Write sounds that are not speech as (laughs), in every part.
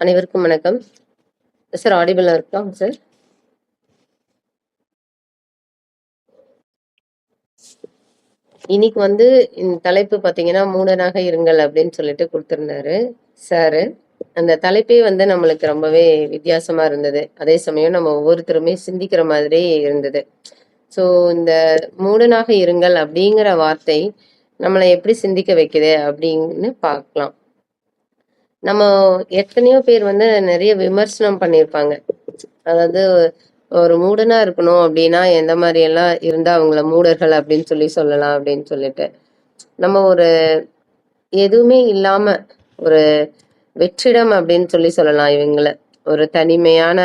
அனைவருக்கும் வணக்கம். சார் ஆடிபிளா இருக்கா சார்? இன்னைக்கு வந்து இந்த தலைப்பு பார்த்தீங்கன்னா, "மூடனாக இருங்கள்" அப்படின்னு சொல்லிட்டு கொடுத்துருந்தாரு சாரு. அந்த தலைப்பே வந்து நம்மளுக்கு ரொம்பவே வித்தியாசமா இருந்தது. அதே சமயம் நம்ம ஒவ்வொருத்தருமே சிந்திக்கிற மாதிரி இருந்தது. ஸோ இந்த "மூடனாக இருங்கள்" அப்படிங்கிற வார்த்தை நம்மளை எப்படி சிந்திக்க வைக்குது அப்படின்னு பார்க்கலாம். நம்ம எத்தனையோ பேர் வந்து நிறைய விமர்சனம் பண்ணியிருப்பாங்க. அதாவது ஒரு மூடனா இருக்கணும் அப்படின்னா, எந்த மாதிரி எல்லாம் இருந்தா அவங்கள மூடர்கள் அப்படின்னு சொல்லி சொல்லலாம் அப்படின்னு சொல்லிட்டு. நம்ம ஒரு எதுவுமே இல்லாம ஒரு வெற்றிடம் அப்படின்னு சொல்லி சொல்லலாம் இவங்கள. ஒரு தனிமையான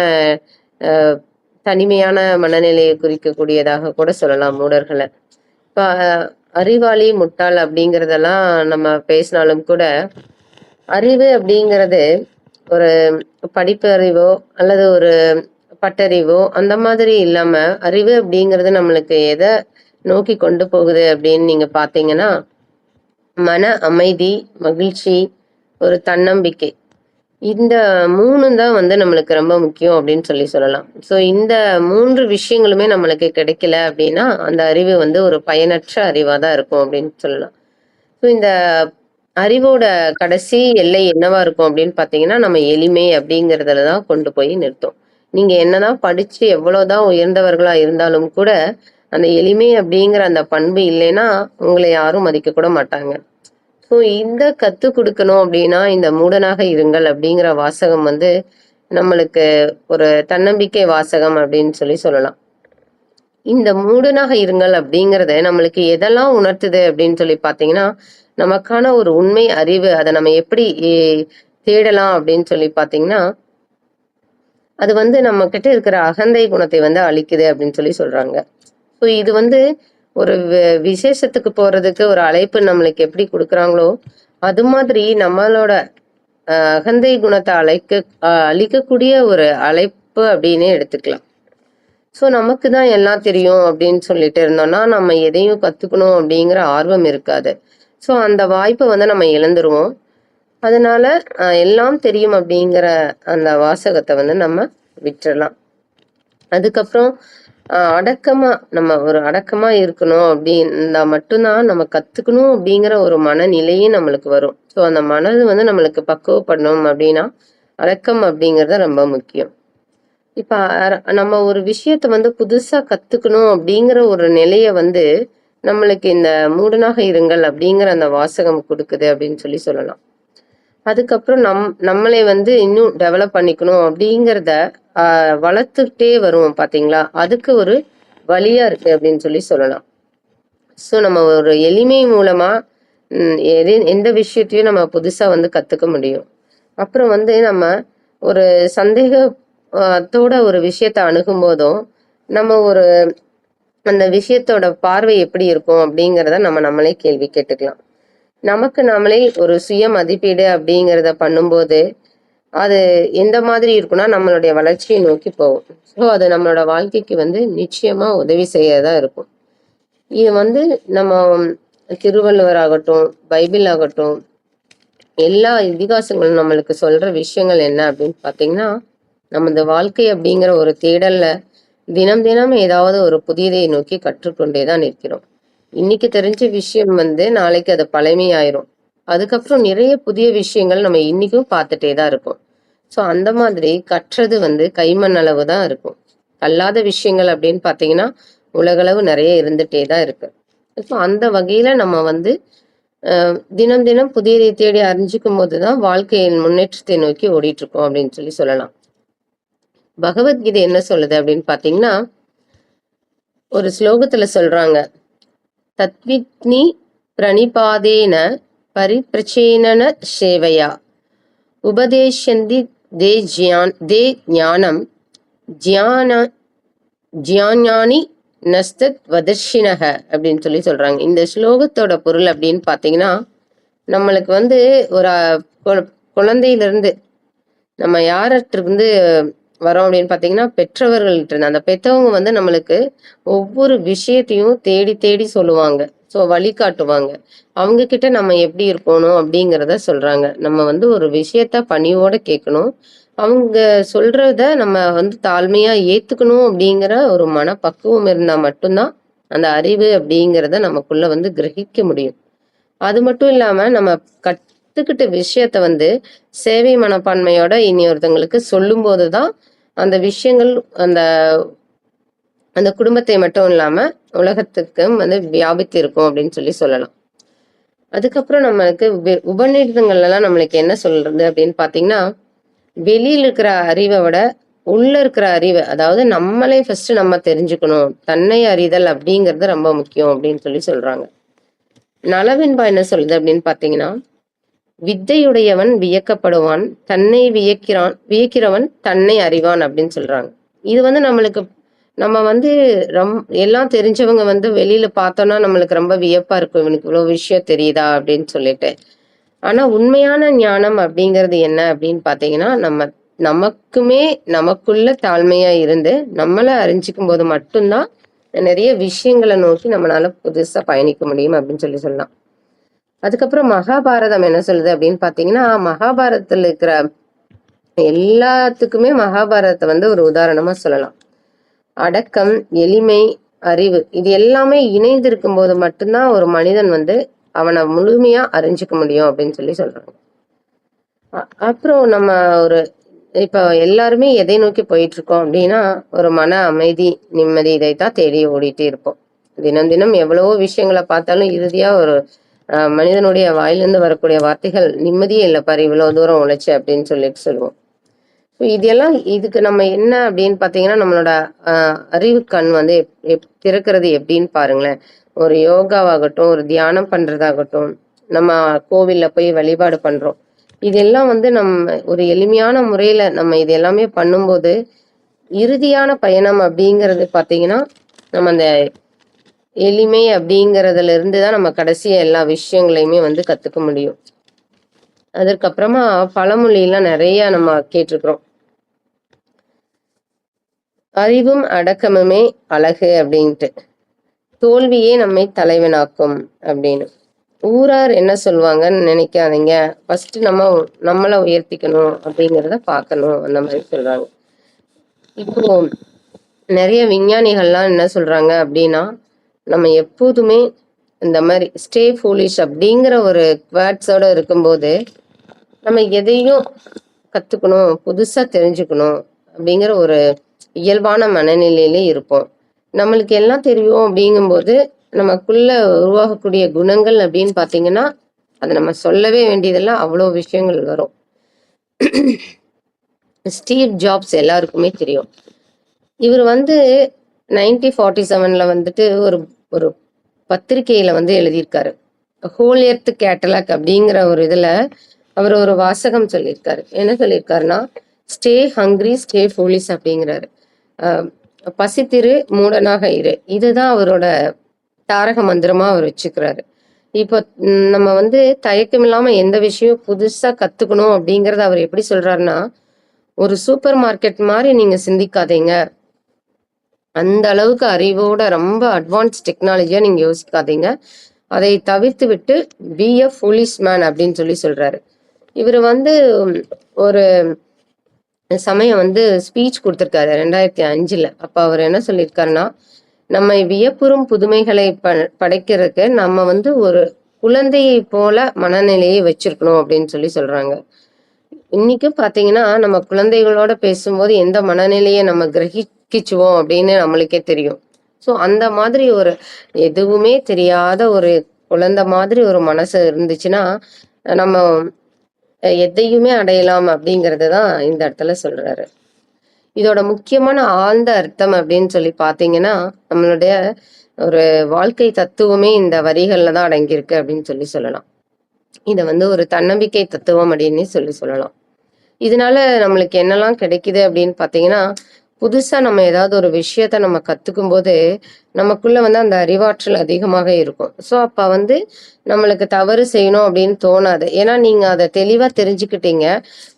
தனிமையான மனநிலையை குறிக்கக்கூடியதாக கூட சொல்லலாம் மூடர்களை இப்ப அறிவாளி, முட்டாள் அப்படிங்கிறதெல்லாம் நம்ம பேசினாலும் கூட, அறிவு அப்படிங்கிறது ஒரு படிப்பறிவோ அல்லது ஒரு பட்டறிவோ அந்த மாதிரி இல்லாம, அறிவு அப்படிங்கிறது நம்மளுக்கு எதை நோக்கி கொண்டு போகுது அப்படின்னு நீங்க பார்த்தீங்கன்னா, மன அமைதி, மகிழ்ச்சி, ஒரு தன்னம்பிக்கை. இந்த மூணு தான் வந்து நம்மளுக்கு ரொம்ப முக்கியம் அப்படின்னு சொல்லி சொல்லலாம். ஸோ இந்த மூன்று விஷயங்களுமே நம்மளுக்கு கிடைக்கல அப்படின்னா, அந்த அறிவு வந்து ஒரு பயனற்ற அறிவாக தான் இருக்கும் அப்படின்னு சொல்லலாம். ஸோ இந்த அறிவோட கடைசி எல்லை என்னவா இருக்கும் அப்படின்னு பார்த்தீங்கன்னா, நம்ம எளிமை அப்படிங்கிறதுல தான் கொண்டு போய் நிறுத்தும். நீங்க என்னதான் படிச்சு எவ்வளவுதான் உயர்ந்தவர்களா இருந்தாலும் கூட, அந்த எளிமை அப்படிங்கிற அந்த பண்பு இல்லைன்னா, உங்களை யாரும் மதிக்க கூட மாட்டாங்க. ஸோ இந்த கத்து குடுக்கணும் அப்படின்னா, இந்த "மூடனாக இருங்கள்" அப்படிங்கிற வாசகம் வந்து நம்மளுக்கு ஒரு தன்னம்பிக்கை வாசகம் அப்படின்னு சொல்லி சொல்லலாம். இந்த "மூடனாக இருங்கள்" அப்படிங்கிறத நம்மளுக்கு எதெல்லாம் உணர்த்துது அப்படின்னு சொல்லி பார்த்தீங்கன்னா, நமக்கான ஒரு உண்மை அறிவு அதை நம்ம எப்படி தேடலாம் அப்படின்னு சொல்லி பார்த்தீங்கன்னா, அது வந்து நம்ம கிட்ட இருக்கிற அகந்தை குணத்தை வந்து அழிக்குது அப்படின்னு சொல்லி சொல்றாங்க. ஸோ இது வந்து ஒரு விசேஷத்துக்கு போறதுக்கு ஒரு அழைப்பு நம்மளுக்கு எப்படி கொடுக்குறாங்களோ அது மாதிரி நம்மளோட அகந்தை குணத்தை அழைக்க அழிக்கக்கூடிய ஒரு அழைப்பு அப்படின்னே எடுத்துக்கலாம். ஸோ நமக்கு தான் எல்லாம் தெரியும் அப்படின்னு சொல்லிட்டு இருந்தோம்னா, நம்ம எதையும் கற்றுக்கணும் அப்படிங்கிற ஆர்வம் இருக்காது. ஸோ அந்த வாய்ப்பை வந்து நம்ம இழந்துருவோம். அதனால எல்லாம் தெரியும் அப்படிங்கிற அந்த வாசகத்தை வந்து நம்ம விட்டுறலாம். அதுக்கப்புறம் அடக்கமாக அடக்கமா நம்ம ஒரு அடக்கமா இருக்கணும் அப்படின்னா மட்டும் தான் நம்ம கத்துக்கணும் அப்படிங்கிற ஒரு மனநிலையே நம்மளுக்கு வரும். ஸோ அந்த மனது வந்து நம்மளுக்கு பக்குவப்படணும் அப்படின்னா, அடக்கம் அப்படிங்கிறது ரொம்ப முக்கியம். இப்ப நம்ம ஒரு விஷயத்த வந்து புதுசா கத்துக்கணும் அப்படிங்கிற ஒரு நிலைய வந்து, நம்மளுக்கு இந்த "மூடனாக இருங்கள்" அப்படிங்கிற அந்த வாசகம் கொடுக்குது அப்படின்னு சொல்லி சொல்லலாம். அதுக்கப்புறம் நம் நம்மளை வந்து இன்னும் டெவலப் பண்ணிக்கணும் அப்படிங்கிறத வளர்த்துக்கிட்டே வருவோம் பார்த்தீங்களா? அதுக்கு ஒரு வழியா இருக்கு அப்படின்னு சொல்லி சொல்லலாம். ஸோ நம்ம ஒரு எளிமை மூலமா எது எந்த விஷயத்தையும் நம்ம புதுசா வந்து கத்துக்க முடியும். அப்புறம் வந்து நம்ம ஒரு சந்தேக தோட ஒரு ஒரு விஷயத்த அணுகும்போதும், நம்ம ஒரு அந்த விஷயத்தோட பார்வை எப்படி இருக்கும் அப்படிங்கிறத நம்ம நம்மளே கேள்வி கேட்டுக்கலாம். நமக்கு நம்மளே ஒரு சுய மதிப்பீடு அப்படிங்கிறத பண்ணும்போது, அது எந்த மாதிரி இருக்கும்னா, நம்மளுடைய வளர்ச்சியை நோக்கி போகும். ஸோ அது நம்மளோட வாழ்க்கைக்கு வந்து நிச்சயமா உதவி செய்யறதா இருக்கும். இது வந்து நம்ம திருவள்ளுவர் ஆகட்டும், பைபிள் ஆகட்டும், எல்லா இதிகாசங்களும் நம்மளுக்கு சொல்ற விஷயங்கள் என்ன அப்படின்னு பார்த்தீங்கன்னா, நமது வாழ்க்கை அப்படிங்கிற ஒரு தேடல்ல தினம் தினம் ஏதாவது ஒரு புதியதை நோக்கி கற்றுக்கொண்டே தான் இருக்கிறோம். இன்னைக்கு தெரிஞ்ச விஷயம் வந்து நாளைக்கு அது பழமையாயிரும். அதுக்கப்புறம் நிறைய புதிய விஷயங்கள் நம்ம இன்னைக்கும் பார்த்துட்டே தான் இருக்கும் ஸோ அந்த மாதிரி கற்றது வந்து கைமண் அளவு தான் இருக்கும். கல்லாத விஷயங்கள் அப்படின்னு பார்த்தீங்கன்னா, உலகளவு நிறைய இருந்துட்டே தான் இருக்கு. இப்போ அந்த வகையில் நம்ம வந்து தினம் தினம் புதியதை தேடி அறிஞ்சுக்கும்போது தான் வாழ்க்கையின் முன்னேற்றத்தை நோக்கி ஓடிட்டுருக்கோம் அப்படின்னு சொல்லி சொல்லலாம். பகவத்கீதை என்ன சொல்லுது அப்படின்னு பார்த்தீங்கன்னா, ஒரு ஸ்லோகத்தில் சொல்றாங்க. "தத்வித்னி பிரணிபாதேன பரிப்பிரச்சேனன சேவையா, உபதேஷந்தி தே ஜியான் தே ஞானம் ஜியான ஜியாஞானி நஸ்தத் வதர்ஷினக" அப்படின்னு சொல்லி சொல்றாங்க. இந்த ஸ்லோகத்தோட பொருள் அப்படின்னு பார்த்தீங்கன்னா, நம்மளுக்கு வந்து ஒரு கொ குழந்தையிலிருந்து நம்ம யார்ட்டருந்து வரோம் அப்படின்னு பார்த்தீங்கன்னா, பெற்றவர்கள்ட்ட இருந்து. அந்த பெற்றவங்க வந்து நம்மளுக்கு ஒவ்வொரு விஷயத்தையும் தேடி தேடி சொல்லுவாங்க. ஸோ வழிகாட்டுவாங்க அவங்க கிட்ட நம்ம எப்படி இருக்கணும் அப்படிங்கிறத சொல்றாங்க நம்ம வந்து ஒரு விஷயத்த பணியோட கேட்கணும் அவங்க சொல்றத நம்ம வந்து தாழ்மையா ஏத்துக்கணும் அப்படிங்கிற ஒரு மனப்பக்குவம் இருந்தா மட்டும்தான் அந்த அறிவு அப்படிங்கிறத நமக்குள்ள வந்து கிரகிக்க முடியும் அது மட்டும் இல்லாம நம்ம கட் கத்துக்கிட்ட விஷயத்த வந்து சேவை மனப்பான்மையோட இனி ஒருத்தங்களுக்கு சொல்லும்போது தான் அந்த விஷயங்கள் அந்த அந்த குடும்பத்தை மட்டும் இல்லாம உலகத்துக்கும் வந்து வியாபித்து இருக்கும் அப்படின்னு சொல்லி சொல்லலாம். அதுக்கப்புறம் நம்மளுக்கு வி- எல்லாம் நம்மளுக்கு என்ன சொல்றது அப்படின்னு பாத்தீங்கன்னா வெளியில் இருக்கிற அறிவை விட உள்ள இருக்கிற அறிவை அதாவது நம்மளே ஃபர்ஸ்ட் நம்ம தெரிஞ்சுக்கணும் தன்னை அறிதல் அப்படிங்கிறது ரொம்ப முக்கியம் அப்படின்னு சொல்லி சொல்றாங்க. நலவின்பா என்ன சொல்லுது அப்படின்னு பாத்தீங்கன்னா வித்தையுடையவன் வியக்கப்படுவான் தன்னை வியக்கிறான் வியக்கிறவன் தன்னை அறிவான் அப்படின்னு சொல்றாங்க. இது வந்து நம்மளுக்கு நம்ம வந்து ரொம் எல்லாம் தெரிஞ்சவங்க வந்து வெளியில பார்த்தோம்னா நம்மளுக்கு ரொம்ப வியப்பா இருக்கும். இவனுக்கு இவ்வளவு விஷயம் தெரியுதா அப்படின்னு சொல்லிட்டு. ஆனா உண்மையான ஞானம் அப்படிங்கிறது என்ன அப்படின்னு பாத்தீங்கன்னா நம்ம நமக்குமே நமக்குள்ள தாழ்மையா இருந்து நம்மள அறிஞ்சிக்கும் போது மட்டும்தான் நிறைய விஷயங்களை நோக்கி நம்மளால புதுசா பயணிக்க முடியும் அப்படின்னு சொல்லி சொல்லலாம். அதுக்கப்புறம் மகாபாரதம் என்ன சொல்லுது அப்படின்னு பாத்தீங்கன்னா மகாபாரதத்துல இருக்கிற எல்லாத்துக்குமே மகாபாரதத்தை வந்து ஒரு உதாரணமா சொல்லலாம். அடக்கம் எளிமை அறிவு இது எல்லாமே இணைந்து இருக்கும்போது மட்டும்தான் ஒரு மனிதன் வந்து அவனை முழுமையா அறிஞ்சுக்க முடியும் அப்படின்னு சொல்லி சொல்றாங்க. அப்புறம் நம்ம ஒரு இப்ப எல்லாருமே எதை நோக்கி போயிட்டு இருக்கோம் அப்படின்னா ஒரு மன அமைதி நிம்மதி இதைத்தான் தேடி ஓடிட்டே இருப்போம். தினம் தினம் எவ்வளவோ விஷயங்களை பார்த்தாலும் இறுதியா ஒரு மனிதனுடைய வாயிலிருந்து வரக்கூடிய வார்த்தைகள் நிம்மதியே இல்லை பாரு இவ்வளோ தூரம் உழைச்சி அப்படின்னு சொல்லிட்டு சொல்லுவோம். ஸோ இதெல்லாம் இதுக்கு நம்ம என்ன அப்படின்னு பார்த்தீங்கன்னா நம்மளோட அறிவு கண் வந்து எப்- எப்- திறக்கிறது எப்படின்னு பாருங்களேன். ஒரு யோகாவாகட்டும் ஒரு தியானம் பண்ணுறதாகட்டும் நம்ம கோவில்ல போய் வழிபாடு பண்ணுறோம் இதெல்லாம் வந்து நம்ம ஒரு எளிமையான முறையில் நம்ம இது எல்லாமே பண்ணும்போது இறுதியான பயணம் அப்படிங்கிறது பார்த்தீங்கன்னா நம்ம அந்த எளிமை அப்படிங்கிறதுல இருந்து தான் நம்ம கடைசி எல்லா விஷயங்களையுமே வந்து கத்துக்க முடியும். அதற்கப்புறமா பழமொழியெல்லாம் நிறைய நம்ம கேட்டிருக்கிறோம். அறிவும் அடக்கமுமே அழகு அப்படின்ட்டு. தோல்வியே நம்மை தலைவனாக்கும் அப்படின்னு. ஊரார் என்ன சொல்லுவாங்கன்னு நினைக்காதீங்க. ஃபர்ஸ்ட் நம்ம நம்மளை உயர்த்திக்கணும் அப்படிங்கிறத பார்க்கணும் அந்த மாதிரி சொல்றாங்க. இப்போ நிறைய விஞ்ஞானிகள்லாம் என்ன சொல்றாங்க அப்படின்னா நம்ம எப்போதுமே இந்த மாதிரி ஸ்டே ஃபூலிஷ் அப்படிங்கிற ஒரு வேர்ட்ஸோட இருக்கும்போது நம்ம எதையும் கற்றுக்கணும் புதுசாக தெரிஞ்சுக்கணும் அப்படிங்கிற ஒரு இயல்பான மனநிலையிலே இருப்போம். நம்மளுக்கு எல்லாம் தெரியும் அப்படிங்கும்போது நமக்குள்ள உருவாகக்கூடிய குணங்கள் அப்படின்னு பார்த்தீங்கன்னா அதை நம்ம சொல்லவே வேண்டியதெல்லாம் அவ்வளோ விஷயங்கள் வரும். (clears throat) ஸ்டீவ் ஜாப்ஸ் எல்லாருக்குமே தெரியும். இவர் வந்து நைன்டீன் ஃபார்ட்டி செவனில் வந்துட்டு ஒரு ஒரு பத்திரிகையில் வந்து எழுதியிருக்காரு. ஹோல் எர்த் கேட்டலாக் அப்படிங்கிற ஒரு இதில் அவர் ஒரு வாசகம் சொல்லியிருக்காரு. என்ன சொல்லியிருக்காருன்னா ஸ்டே ஹங்க்ரி ஸ்டே ஃபோலிஸ் அப்படிங்கிறாரு. பசித்திரு மூடனாக இரு. இதுதான் அவரோட தாரக மந்திரமாக அவர் வச்சுக்கிறாரு. இப்போ நம்ம வந்து தயக்கம் இல்லாமல் எந்த விஷயம் புதுசாக கற்றுக்கணும் அப்படிங்கிறத அவர் எப்படி சொல்கிறாருன்னா ஒரு சூப்பர் மார்க்கெட் மாதிரி நீங்கள் சிந்திக்காதீங்க. அந்த அளவுக்கு அறிவோட ரொம்ப அட்வான்ஸ் டெக்னாலஜியா நீங்க யோசிக்காதீங்க. அதை தவிர்த்து விட்டு பி எ ஃபுலிஸ் மேன் அப்படின்னு சொல்லி சொல்றாரு. இவர் வந்து ஒரு சமயம் வந்து ஸ்பீச் கொடுத்துருக்காரு ரெண்டாயிரத்தி அஞ்சுல. அப்ப அவர் என்ன சொல்லியிருக்காருன்னா நம்மை வியப்புறும் புதுமைகளை ப படைக்கிறதுக்கு நம்ம வந்து ஒரு குழந்தையை போல மனநிலையை வச்சிருக்கணும் அப்படின்னு சொல்லி சொல்றாங்க. இன்னைக்கும் பாத்தீங்கன்னா நம்ம குழந்தைகளோட பேசும்போது எந்த மனநிலையை நம்ம கிரகி கிரகிச்சுவோம் அப்படின்னு நம்மளுக்கே தெரியும். ஸோ அந்த மாதிரி ஒரு எதுவுமே தெரியாத ஒரு குழந்தை மாதிரி ஒரு மனசு இருந்துச்சுன்னா நம்ம எதையுமே அடையலாம் அப்படிங்கிறது தான் இந்த இடத்துல சொல்றாரு. இதோட முக்கியமான ஆழ்ந்த அர்த்தம் அப்படின்னு சொல்லி பாத்தீங்கன்னா நம்மளுடைய ஒரு வாழ்க்கை தத்துவமே இந்த வரிகளில் தான் அடங்கியிருக்கு அப்படின்னு சொல்லி சொல்லலாம். இதை வந்து ஒரு தன்னம்பிக்கை தத்துவம் அப்படின்னு சொல்லி சொல்லலாம். இதனால நம்மளுக்கு என்னெல்லாம் கிடைக்குது அப்படின்னு பார்த்தீங்கன்னா புதுசா நம்ம ஏதாவது ஒரு விஷயத்த நம்ம கத்துக்கும் போது நமக்குள்ள வந்து அந்த அறிவாற்றல் அதிகமாக இருக்கும். ஸோ அப்ப வந்து நம்மளுக்கு தவறு செய்யணும் அப்படின்னு தோணாது. ஏன்னா நீங்க அதை தெளிவா தெரிஞ்சுக்கிட்டீங்க.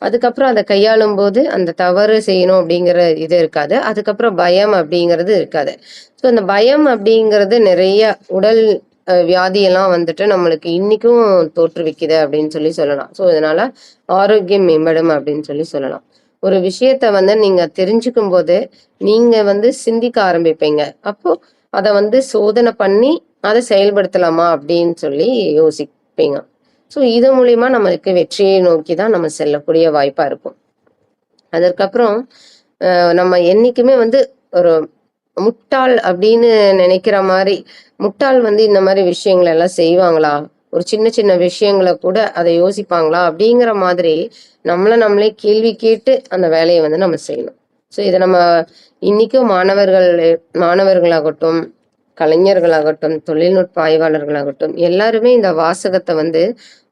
அதுக்கப்புறம் அதை கையாளும் போது அந்த தவறு செய்யணும் அப்படிங்கிற இது இருக்காது. அதுக்கப்புறம் பயம் அப்படிங்கிறது இருக்காது. ஸோ அந்த பயம் அப்படிங்கிறது நிறைய உடல் வியாதியெல்லாம் வந்துட்டு நம்மளுக்கு இன்னைக்கும் தோற்றுவிக்குது அப்படின்னு சொல்லி சொல்லலாம். ஸோ இதனால ஆரோக்கியம் மேம்படும் அப்படின்னு சொல்லி சொல்லலாம். ஒரு விஷயத்த வந்து நீங்க தெரிஞ்சுக்கும் போது நீங்க வந்து சிந்திக்க ஆரம்பிப்பீங்க. அப்போ அதை வந்து சோதனை பண்ணி அதை செயல்படுத்தலாமா அப்படின்னு சொல்லி யோசிப்பீங்க. ஸோ இது மூலியமா நம்மளுக்கு வெற்றியை நோக்கி தான் நம்ம செல்லக்கூடிய வாய்ப்பா இருக்கும். அதற்கப்புறம் நம்ம என்னைக்குமே வந்து ஒரு முட்டாள் அப்படின்னு நினைக்கிற மாதிரி முட்டாள் வந்து இந்த மாதிரி விஷயங்கள் எல்லாம் செய்வாங்களா? ஒரு சின்ன சின்ன விஷயங்களை கூட அதை யோசிப்பாங்களா அப்படிங்கிற மாதிரி நம்மளை நம்மளே கேள்வி கேட்டு அந்த வேலையை வந்து நம்ம செய்யணும். ஸோ இதை நம்ம இன்னைக்கும் மாணவர்கள் மாணவர்களாகட்டும் கலைஞர்களாகட்டும் தொழில்நுட்ப ஆய்வாளர்களாகட்டும் எல்லாருமே இந்த வாசகத்தை வந்து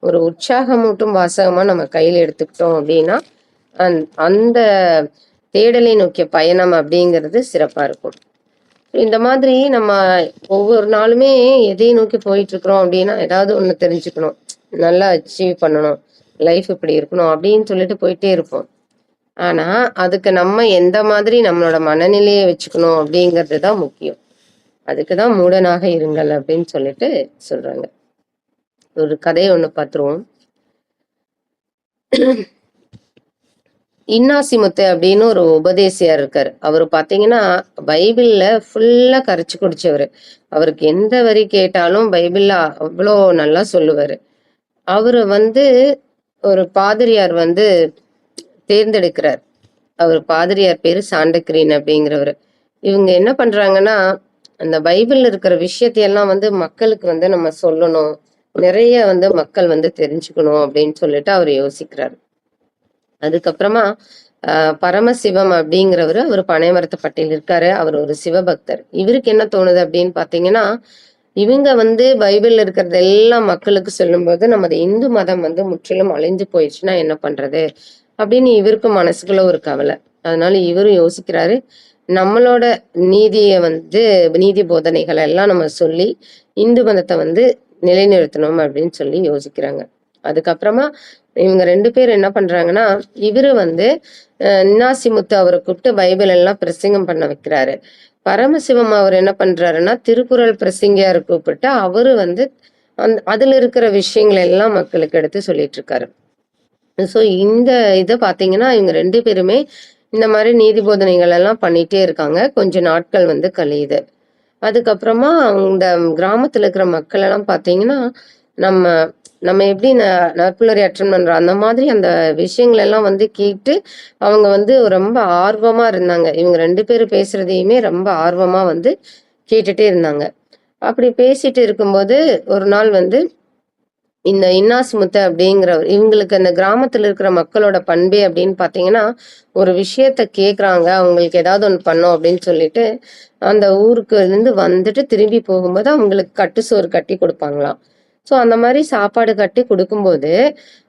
ஒரு உற்சாகமூட்டும் வாசகமாக நம்ம கையில் எடுத்துக்கிட்டோம் அப்படின்னா அந் அந்த தேடலை நோக்கிய பயணம் அப்படிங்கிறது சிறப்பாக இருக்கும். இந்த மாதிரி நம்ம ஒவ்வொரு நாளுமே எதையும் நோக்கி போயிட்டு இருக்கிறோம் அப்படின்னா ஏதாவது ஒன்று தெரிஞ்சுக்கணும். நல்லா அச்சீவ் பண்ணணும். லைஃப் இப்படி இருக்கணும் அப்படின்னு சொல்லிட்டு போயிட்டே இருப்போம். ஆனா அதுக்கு நம்ம எந்த மாதிரி நம்மளோட மனநிலையை வச்சுக்கணும் அப்படிங்கிறது தான் முக்கியம். அதுக்கு தான் மூடனாக இருங்கள் அப்படின்னு சொல்லிட்டு சொல்றாங்க. ஒரு கதையை ஒன்று பார்த்துருவோம். இன்னாசிமுத்து அப்படின்னு ஒரு உபதேசியார் இருக்கார். அவர் பார்த்தீங்கன்னா பைபிளில் ஃபுல்லாக கரைச்சு குடிச்சவர். அவருக்கு எந்த வரி கேட்டாலும் பைபிளில் அவ்வளோ நல்லா சொல்லுவார். அவர் வந்து ஒரு பாதிரியார் வந்து தேர்ந்தெடுக்கிறார். அவர் பாதிரியார் பேர் சாண்டக்ரீன் அப்படிங்கிறவர். இவங்க என்ன பண்ணுறாங்கன்னா அந்த பைபிளில் இருக்கிற விஷயத்தையெல்லாம் வந்து மக்களுக்கு வந்து நம்ம சொல்லணும். நிறைய வந்து மக்கள் வந்து தெரிஞ்சுக்கணும் அப்படின்னு சொல்லிட்டு அவர் யோசிக்கிறார். அதுக்கப்புறமா பரமசிவம் அப்படிங்கிறவரு அவர் பனைமரத்துப்பட்டியில் இருக்காரு. அவர் ஒரு சிவபக்தர். இவருக்கு என்ன தோணுது அப்படின்னு பாத்தீங்கன்னா இவங்க வந்து பைபிள்ல இருக்கிறது எல்லாம் மக்களுக்கு சொல்லும்போது நமது இந்து மதம் வந்து முற்றிலும் அழிஞ்சு போயிடுச்சுன்னா என்ன பண்றது? அப்படின்னு இவருக்கு மனசுக்குள்ள ஒரு கவலை. அதனால இவரும் யோசிக்கிறாரு நம்மளோட நீதியை வந்து நீதி போதனைகள் எல்லாம் நம்ம சொல்லி இந்து மதத்தை வந்து நிலைநிறுத்தணும் அப்படின்னு சொல்லி யோசிக்கிறாங்க. அதுக்கப்புறமா இவங்க ரெண்டு பேர் என்ன பண்றாங்கன்னா இவரு வந்து அஹ், இன்னாசிமுத்து அவரை கூப்பிட்டு பைபிள் எல்லாம் பிரசங்கம் பண்ண வைக்கிறாரு. பரமசிவம் அவர் என்ன பண்றாருன்னா திருக்குறள் பிரசங்கியார் கூப்பிட்டு அவரு வந்து அந் அதுல இருக்கிற விஷயங்கள் எல்லாம் மக்களுக்கு எடுத்து சொல்லிட்டு இருக்காரு ஸோ இந்த இதை பார்த்தீங்கன்னா இவங்க ரெண்டு பேருமே இந்த மாதிரி நீதி போதனைகள் எல்லாம் பண்ணிட்டே இருக்காங்க. கொஞ்ச நாட்கள் வந்து கழியுது. அதுக்கப்புறமா இந்த கிராமத்துல இருக்கிற மக்கள் எல்லாம் பார்த்தீங்கன்னா நம்ம நம்ம எப்படி ந- நற்புலரை அட்டன் பண்றோம்? அந்த மாதிரி அந்த விஷயங்கள் எல்லாம் வந்து கேட்டு அவங்க வந்து ரொம்ப ஆர்வமா இருந்தாங்க. இவங்க ரெண்டு பேரும் பேசுறதையுமே ரொம்ப ஆர்வமா வந்து கேட்டுட்டே இருந்தாங்க. அப்படி பேசிட்டு இருக்கும்போது ஒரு நாள் வந்து இந்த இன்னாஸ் முத்த அப்படிங்கிறவர் இவங்களுக்கு அந்த கிராமத்துல இருக்கிற மக்களோட பண்பே அப்படின்னு பாத்தீங்கன்னா ஒரு விஷயத்த கேக்குறாங்க. அவங்களுக்கு ஏதாவது ஒன்று பண்ணோம் அப்படின்னு சொல்லிட்டு அந்த ஊருக்கு இருந்து வந்துட்டு திரும்பி போகும்போது அவங்களுக்கு கட்டு சோறு கட்டி கொடுப்பாங்களாம். ஸோ அந்த மாதிரி சாப்பாடு கட்டி கொடுக்கும்போது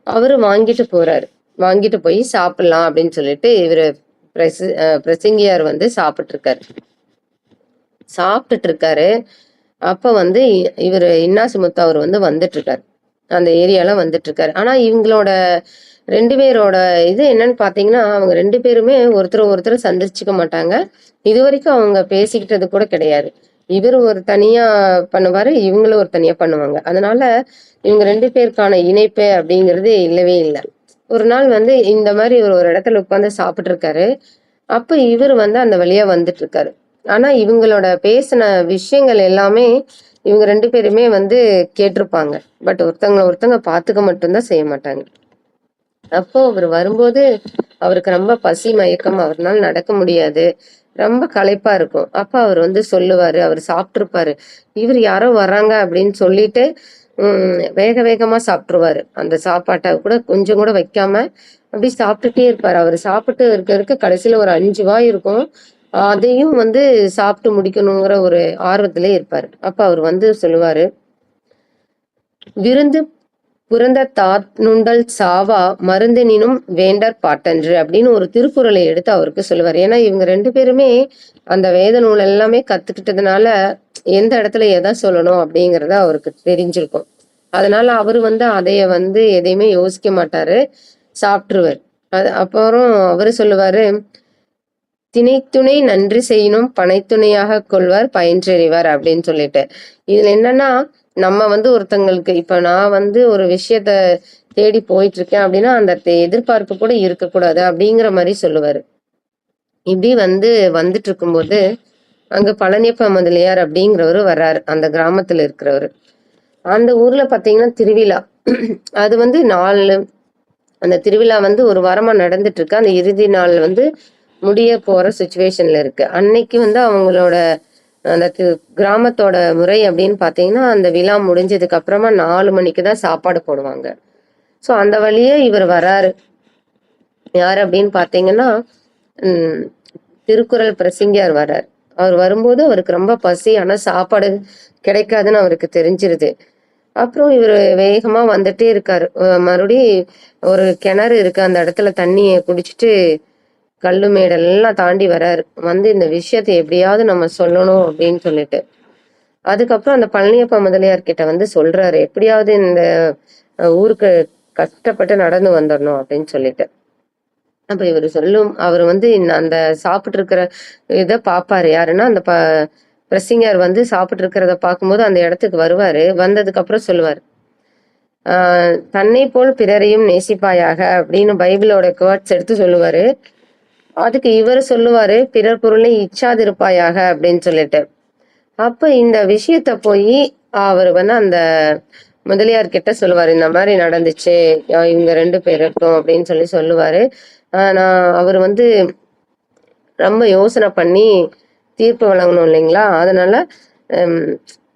அவர் வாங்கிட்டு போறாரு. வாங்கிட்டு போய் சாப்பிடலாம் அப்படின்னு சொல்லிட்டு இவர் பிரசி பிரசிங்கியார் பிரசங்கியார் வந்து சாப்பிட்டு இருக்காரு சாப்பிட்டுட்டு இருக்காரு அப்ப வந்து இ- இன்னாசி முத்து அவர் வந்து வந்துட்டு இருக்காரு அந்த ஏரியால வந்துட்டு இருக்காரு ஆனா இவங்களோட ரெண்டு பேரோட இது என்னன்னு பாத்தீங்கன்னா அவங்க ரெண்டு பேருமே ஒருத்தர் ஒருத்தர் சந்திச்சுக்க மாட்டாங்க. இது வரைக்கும் அவங்க பேசிக்கிட்டது கூட கிடையாது. இவர் ஒரு தனியா பண்ணுவாரு இவங்களும் ஒரு தனியா பண்ணுவாங்க. அதனால இவங்க ரெண்டு பேருக்கான இணைப்பு அப்படிங்கிறது இல்லவே இல்லை. ஒரு நாள் வந்து இந்த மாதிரி இவர் ஒரு இடத்துல உட்காந்து சாப்பிட்டு இருக்காரு. அப்ப இவர் வந்து அந்த வழியா வந்துட்டு இருக்காரு. ஆனா இவங்களோட பேசின விஷயங்கள் எல்லாமே இவங்க ரெண்டு பேருமே வந்து கேட்டிருப்பாங்க. பட் ஒருத்தவங்க ஒருத்தவங்க பாத்துக்க மட்டும்தான் செய்ய மாட்டாங்க. அப்போ அவர் வரும்போது அவருக்கு ரொம்ப பசி மயக்கம் அவர்னால நடக்க முடியாது. ரொம்ப களைப்பா இருக்கும். அப்ப அவர் வந்து சொல்லுவாரு அவர் சாப்பிட்டுருப்பாரு. இவர் யாரோ வர்றாங்க அப்படின்னு சொல்லிட்டு உம் வேக வேகமா சாப்பிட்டுருவாரு. அந்த சாப்பாட்டை கூட கொஞ்சம் கூட வைக்காம அப்படி சாப்பிட்டுட்டே இருப்பாரு. அவர் சாப்பிட்டு இருக்க இருக்க கடைசியில ஒரு அஞ்சு வாய் இருக்கும். அதையும் வந்து சாப்பிட்டு முடிக்கணுங்கிற ஒரு ஆர்வத்திலே இருப்பாரு. அப்ப அவர் வந்து சொல்லுவாரு விருந்து புறந்த தாட்னுண்டல் சாவா மருந்தினும் வேண்டர் பாட்டன்று அப்படின்னு ஒரு திருக்குறளை எடுத்து அவருக்கு சொல்லுவார். ஏன்னா இவங்க ரெண்டு பேருமே அந்த வேத நூல் எல்லாமே கத்துக்கிட்டதுனால எந்த இடத்துல எதை சொல்லணும் அப்படிங்கிறத அவருக்கு தெரிஞ்சிருக்கும். அதனால அவர் வந்து அதைய வந்து எதையுமே யோசிக்க மாட்டாரு. சாப்பிட்டுருவர் அது அப்புறம் அவரு சொல்லுவாரு திணைத்துணை நன்றி செய்யணும் பனைத்துணையாக கொள்வார் பயின்றறிவார் அப்படின்னு சொல்லிட்டு. இதுல என்னன்னா நம்ம வந்து ஒருத்தங்களுக்கு இப்ப நான் வந்து ஒரு விஷயத்த தேடி போயிட்டு இருக்கேன் அப்படின்னா அந்த எதிர்பார்ப்பு கூட இருக்கக்கூடாது அப்படிங்கிற மாதிரி சொல்லுவாரு. இப்படி வந்து வந்துட்டு இருக்கும்போது அங்க பழனியப்ப முதலியார் அப்படிங்கிறவரு வர்றாரு அந்த கிராமத்துல இருக்கிறவரு. அந்த ஊர்ல பாத்தீங்கன்னா திருவிழா. அது வந்து நாலு அந்த திருவிழா வந்து ஒரு வாரமா நடந்துட்டு இருக்கு அந்த இறுதி நாள் வந்து முடிய போற சுச்சுவேஷன்ல இருக்கு. அன்னைக்கு வந்து அவங்களோட அந்த கிராமத்தோட முறை அப்படின்னு பார்த்தீங்கன்னா அந்த விழா முடிஞ்சதுக்கு அப்புறமா நாலு மணிக்கு தான் சாப்பாடு போடுவாங்க. ஸோ அந்த வழியே இவர் வராரு. யார் அப்படின்னு பார்த்தீங்கன்னா திருக்குறள் பிரசிங்கியார் வரார். அவர் வரும்போது அவருக்கு ரொம்ப பசி ஆனால் சாப்பாடு கிடைக்காதுன்னு அவருக்கு தெரிஞ்சிருது. அப்புறம் இவர் வேகமாக வந்துட்டே இருக்காரு. மறுபடியும் ஒரு கிணறு இருக்கு அந்த இடத்துல தண்ணியை குடிச்சிட்டு கல்லு மேடெல்லாம் தாண்டி வராரு. வந்து இந்த விஷயத்தை எப்படியாவது நம்ம சொல்லணும் அப்படின்னு சொல்லிட்டு. அதுக்கப்புறம் அந்த பழனியப்ப முதலியார் கிட்ட வந்து சொல்றாரு எப்படியாவது இந்த ஊருக்கு கஷ்டப்பட்டு நடந்து வந்துடணும் அப்படின்னு சொல்லிட்டு. அப்ப இவர் சொல்லும் அவர் வந்து இந்த- அந்த சாப்பிட்டு இருக்கிற இதை பாப்பாரு. யாருன்னா அந்த ப பிரசிங்கர் வந்து சாப்பிட்டு இருக்கிறத பார்க்கும்போது அந்த இடத்துக்கு வருவாரு. வந்ததுக்கு அப்புறம் சொல்லுவார். ஆஹ் தன்னை போல் பிறரையும் நேசிப்பாயாக அப்படின்னு பைபிளோட வேர்ட்ஸ் எடுத்து சொல்லுவாரு. அதுக்கு இவர் சொல்லுவாரு பிறர் பொருளை இச்சாதிருப்பாயாக அப்படின்னு சொல்லிட்டு. அப்ப இந்த விஷயத்த போய் அவர் வந்து அந்த முதலியார் கிட்ட சொல்லுவாரு இந்த மாதிரி நடந்துச்சு இவங்க ரெண்டு பேருக்கும் அப்படின்னு சொல்லி சொல்லுவாரு. நான் அவர் வந்து ரொம்ப யோசனை பண்ணி தீர்ப்பு வழங்கணும் இல்லைங்களா? அதனால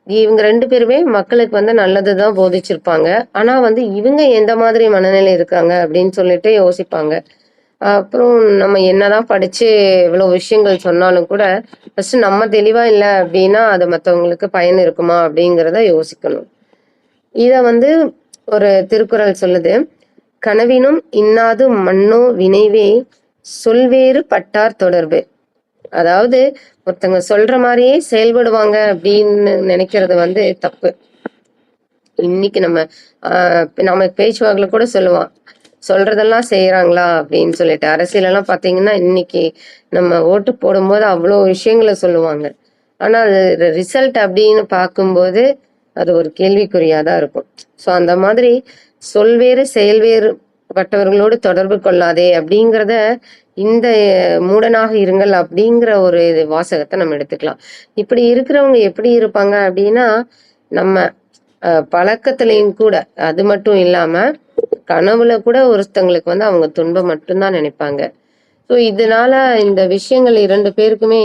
இவங்க ரெண்டு பேருமே மக்களுக்கு வந்து நல்லதுதான் போதிச்சிருப்பாங்க. ஆனா வந்து இவங்க எந்த மாதிரி மனநிலை இருக்காங்க அப்படின்னு சொல்லிட்டு யோசிப்பாங்க. அப்புறம் நம்ம என்னதான் படிச்சு இவ்வளவு விஷயங்கள் சொன்னாலும் கூட ஃபர்ஸ்ட் நம்ம தெளிவா இல்லை அப்படின்னா அது மற்றவங்களுக்கு பயன் இருக்குமா அப்படிங்கிறத யோசிக்கணும். இத வந்து ஒரு திருக்குறள் சொல்லுது கனவினும் இன்னாது மண்ணோ வினைவே சொல்வேறு பட்டார் தொடர்பு. அதாவது ஒருத்தங்க சொல்ற மாதிரியே செயல்படுவாங்க அப்படின்னு நினைக்கிறது வந்து தப்பு. இன்னைக்கு நம்ம ஆஹ் நம்ம பேச்சுவாக்கில் கூட சொல்லுவான் சொல்றதெல்லாம் செய்யறாங்களா அப்படின்னு சொல்லிட்டு. அரசியல் எல்லாம் பாத்தீங்கன்னா இன்னைக்கு நம்ம ஓட்டு போடும்போது அவ்வளோ விஷயங்களை சொல்லுவாங்க. ஆனா அது ரிசல்ட் அப்படின்னு பார்க்கும்போது அது ஒரு கேள்விக்குறியா தான் இருக்கும். ஸோ அந்த மாதிரி சொல்வேறு செயல்வேறு பட்டவர்களோடு தொடர்பு கொள்ளாதே அப்படிங்கிறத இந்த மூடனாக இருங்கள் அப்படிங்கிற ஒரு இது வாசகத்தை நம்ம எடுத்துக்கலாம். இப்படி இருக்கிறவங்க எப்படி இருப்பாங்க அப்படின்னா நம்ம பழக்கத்திலையும் கூட அது மட்டும் இல்லாமல் கனவுல கூட ஒருத்தங்களுக்கு வந்து அவங்க துன்பம் மட்டும்தான் நினைப்பாங்க. ஸோ இதனால இந்த விஷயங்கள் இரண்டு பேருக்குமே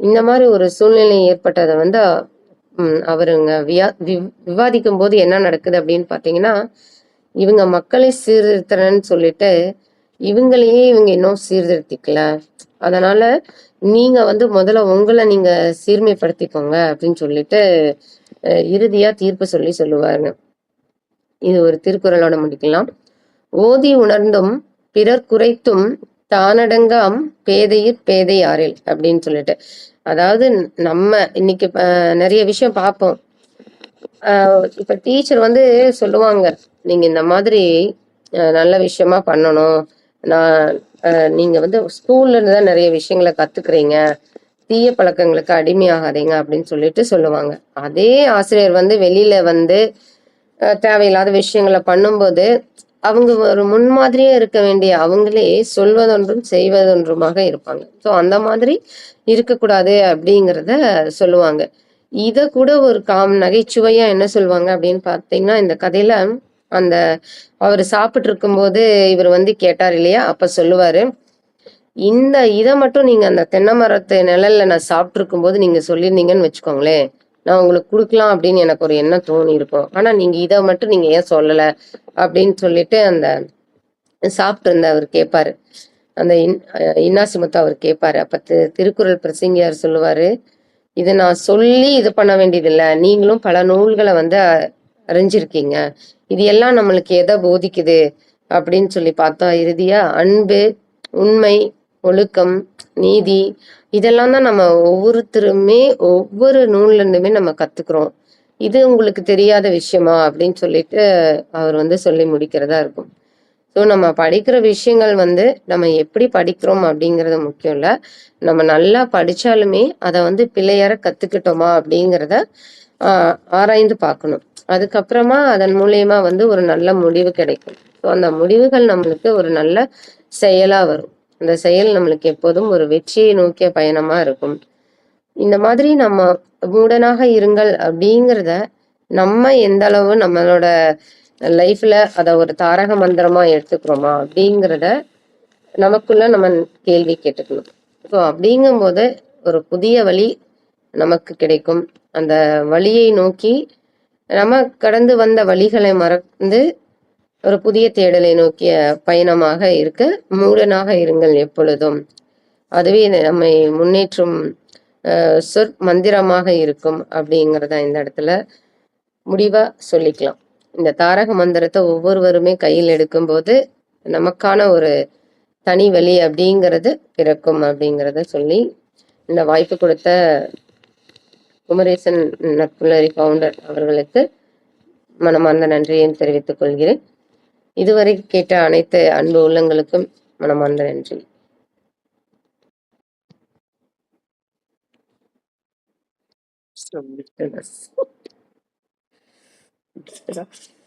இந்த மாதிரி ஒரு சூழ்நிலை ஏற்பட்டதை வந்து அவருங்க வியா வி- விவாதிக்கும் போது என்ன நடக்குது அப்படின்னு பார்த்தீங்கன்னா இவங்க மக்களை சீர்திருத்தறன்னு சொல்லிட்டு இவங்களையே இவங்க இன்னும் சீர்திருத்திக்கல. அதனால நீங்க வந்து முதல்ல உங்களை நீங்க சீர்மைப்படுத்திக்கோங்க அப்படின்னு சொல்லிட்டு இறுதியா தீர்ப்பு சொல்லி சொல்லுவாருங்க. இது ஒரு திருக்குறளோட முடிக்கலாம். ஓதி உணர்ந்தும் பிறர் குறைத்தும் தானடங்காம் பேதையிற் பேதை அப்படின்னு சொல்லிட்டு. அதாவது நம்ம இன்னைக்கு நிறைய விஷயம் பார்ப்போம். ஆஹ் இப்ப டீச்சர் வந்து சொல்லுவாங்க நீங்க இந்த மாதிரி நல்ல விஷயமா பண்ணணும். நான் நீங்க வந்து ஸ்கூல்ல இருந்து தான் நிறைய விஷயங்களை கத்துக்கிறீங்க. தீய பழக்கங்களுக்கு அடிமையாகாதீங்க அப்படின்னு சொல்லிட்டு சொல்லுவாங்க. அதே ஆசிரியர் வந்து வெளியில வந்து தேவையில்லாத விஷயங்களை பண்ணும்போது அவங்க ஒரு முன்மாதிரியே இருக்க வேண்டிய அவங்களே சொல்வதொன்றும் செய்வதொன்றுமாக இருப்பாங்க. ஸோ அந்த மாதிரி இருக்கக்கூடாது அப்படிங்கிறத சொல்லுவாங்க. இதை கூட ஒரு காம் நகைச்சுவையா என்ன சொல்லுவாங்க அப்படின்னு பார்த்தீங்கன்னா இந்த கதையில அந்த அவர் சாப்பிட்டு இருக்கும்போது இவர் வந்து கேட்டார் இல்லையா? அப்ப சொல்லுவாரு இந்த இதை மட்டும் நீங்க அந்த தென்னை மரத்து நிழல்ல நான் சாப்பிட்டு இருக்கும்போது நீங்க சொல்லியிருந்தீங்கன்னு வச்சுக்கோங்களேன். நான் உங்களுக்கு கொடுக்கலாம் அப்படின்னு எனக்கு ஒரு எண்ணம் தோணி இருக்கும். ஆனா நீங்க இதை மட்டும் நீங்க ஏன் சொல்லல? அப்படின்னு சொல்லிட்டு அந்த சாப்பிட்டு இருந்த அவர் கேட்பாரு அந்த இன் அஹ் அவர் கேட்பாரு அப்போ திருக்குறள் பிரசங்கியார் சொல்லுவாரு இதை நான் சொல்லி இது பண்ண வேண்டியதில்லை. நீங்களும் பல நூல்களை வந்து அ- அறிஞ்சிருக்கீங்க. இது எல்லாம் நம்மளுக்கு எதை போதிக்குது? அப்படின்னு சொல்லி பார்த்தா இறுதியா அன்பு உண்மை ஒழுக்கம் நீதி இதெல்லாம் தான் நம்ம ஒவ்வொருத்தருமே ஒவ்வொரு நூல்ல இருந்துமே நம்ம கத்துக்கிறோம். இது உங்களுக்கு தெரியாத விஷயமா அப்படின்னு சொல்லிட்டு அவர் வந்து சொல்லி முடிக்கிறதா இருக்கும். ஸோ நம்ம படிக்கிற விஷயங்கள் வந்து நம்ம எப்படி படிக்கிறோம் அப்படிங்கிறது முக்கியம் இல்லை. நம்ம நல்லா படித்தாலுமே அதை வந்து பிள்ளையார கத்துக்கிட்டோமா அப்படிங்கிறத ஆராய்ந்து பார்க்கணும். அதுக்கப்புறமா அதன் மூலயமா வந்து ஒரு நல்ல முடிவு கிடைக்கும். ஸோ அந்த முடிவுகள் நம்மளுக்கு ஒரு நல்ல செயலாக வரும். அந்த செயல் நம்மளுக்கு எப்போதும் ஒரு வெற்றியை நோக்கிய பயணமா இருக்கும். இந்த மாதிரி நம்ம மூடனாக இருங்கள் அப்படிங்கிறத நம்ம எந்த அளவு நம்மளோட லைஃப்ல அதை ஒரு தாரக மந்திரமா எடுத்துக்கிறோமா அப்படிங்கிறத நமக்குள்ள நம்ம கேள்வி கேட்டுக்கணும். ஸோ அப்படிங்கும்போது ஒரு புதிய வழி நமக்கு கிடைக்கும். அந்த வழியை நோக்கி நம்ம கடந்து வந்த வழிகளை மறந்து ஒரு புதிய தேடலை நோக்கிய பயணமாக இருக்க. மூடனாக இருங்கள் எப்பொழுதும். அதுவே நம்மை முன்னேற்றும் சொற் மந்திரமாக இருக்கும் அப்படிங்கிறத இந்த இடத்துல முடிவா சொல்லிக்கலாம். இந்த தாரக மந்திரத்தை ஒவ்வொருவருமே கையில் எடுக்கும்போது நமக்கான ஒரு தனி வழி அப்படிங்கிறது பிறக்கும் அப்படிங்கிறத சொல்லி இந்த வாய்ப்பு கொடுத்த குமரேசன் நட்புலரி ஃபவுண்டர் அவர்களுக்கு மனமார்ந்த நன்றியை தெரிவித்துக் கொள்கிறேன். இதுவரை கேட்ட அனைத்து அன்பு உள்ளங்களுக்கும் மனமார்ந்த நன்றி. So, (laughs)